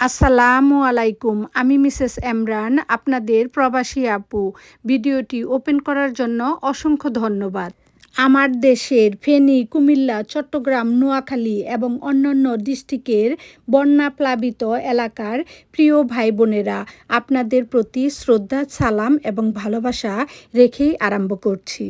আসসালামু আলাইকুম, আমি মিসেস এমরান, আপনাদের প্রবাসী আপু। ভিডিওটি ওপেন করার জন্য অসংখ্য ধন্যবাদ। আমার দেশের ফেনী, কুমিল্লা, চট্টগ্রাম, নোয়াখালী এবং অন্যান্য ডিস্ট্রিক্টের বন্যা প্লাবিত এলাকার প্রিয় ভাই বোনেরা আপনাদের প্রতি শ্রদ্ধা, সালাম এবং ভালোবাসা রেখেই আরম্ভ করছি।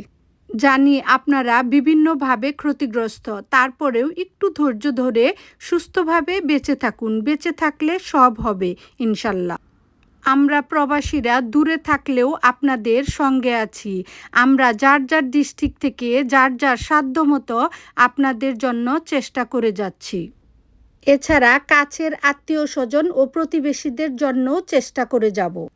জানি আপনারা বিভিন্নভাবে ক্ষতিগ্রস্ত। তারপরেও একটু ধৈর্য ধরে সুস্থভাবে বেঁচে থাকুন। বেঁচে থাকলে সব হবে, ইনশাল্লাহ। আমরা প্রবাসীরা দূরে থাকলেও আপনাদের সঙ্গে আছি। আমরা যার যার ডিস্ট্রিক্ট থেকে যার যার সাধ্যমতো আপনাদের জন্য চেষ্টা করে যাচ্ছি। এছাড়া কাছের আত্মীয় স্বজন ও প্রতিবেশীদের জন্যও চেষ্টা করে যাব।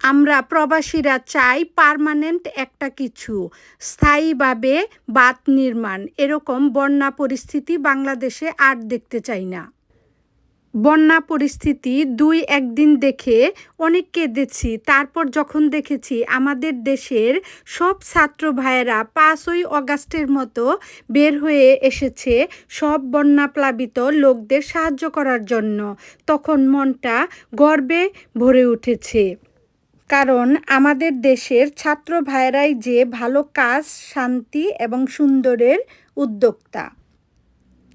আমরা প্রবাসীরা চাই পারমানেন্ট একটা কিছু, স্থায়ীভাবে বাত নির্মাণ। এরকম বন্যা পরিস্থিতি বাংলাদেশে আর দেখতে চাই না। বন্যা পরিস্থিতি দুই একদিন দেখে অনেক কেঁদেছি। তারপর যখন দেখেছি আমাদের দেশের সব ছাত্র ভাইয়েরা পাঁচই অগাস্টের মতো বের হয়ে এসেছে সব বন্যা প্লাবিত লোকদের সাহায্য করার জন্য, তখন মনটা গর্বে ভরে উঠেছে। কারণ আমাদের দেশের ছাত্র ভাইরাই যে ভালো কাজ, শান্তি এবং সুন্দরের উদ্যোক্তা।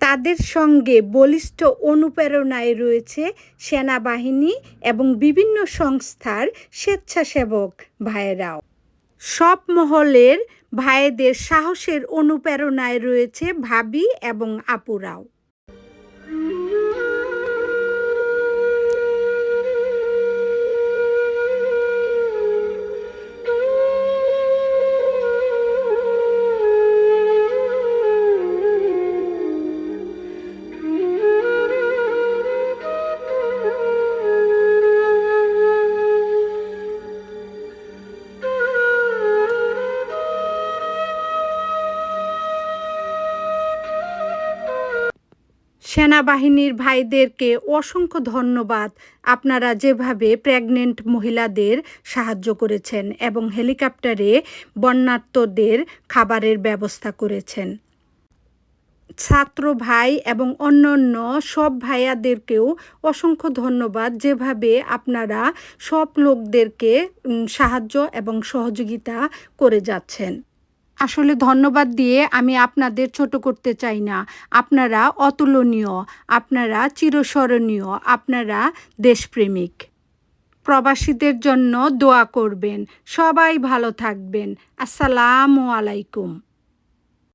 তাদের সঙ্গে বলিষ্ঠ অনুপ্রেরণায় রয়েছে সেনাবাহিনী এবং বিভিন্ন সংস্থার স্বেচ্ছাসেবক ভাইয়েরাও। সব মহলের ভাইদের সাহসের অনুপ্রেরণায় রয়েছে ভাবি এবং আপুরাও। সেনাবাহিনীর ভাইদেরকে অসংখ্য ধন্যবাদ। আপনারা যেভাবে প্রেগনেন্ট মহিলাদের সাহায্য করেছেন এবং হেলিকপ্টারে বন্যার্তদের খাবারের ব্যবস্থা করেছেন। ছাত্র ভাই এবং অন্যান্য সব ভাইয়াদেরকেও অসংখ্য ধন্যবাদ। যেভাবে আপনারা সব লোকদেরকে সাহায্য এবং সহযোগিতা করে যাচ্ছেন। আসলে ধন্যবাদ দিয়ে আমি আপনাদের ছোট করতে চাই না। আপনারা অতুলনীয়, আপনারা চিরস্মরণীয়, আপনারা দেশপ্রেমিক। প্রবাসীদের জন্য দোয়া করবেন। সবাই ভালো থাকবেন। আসসালামু আলাইকুম।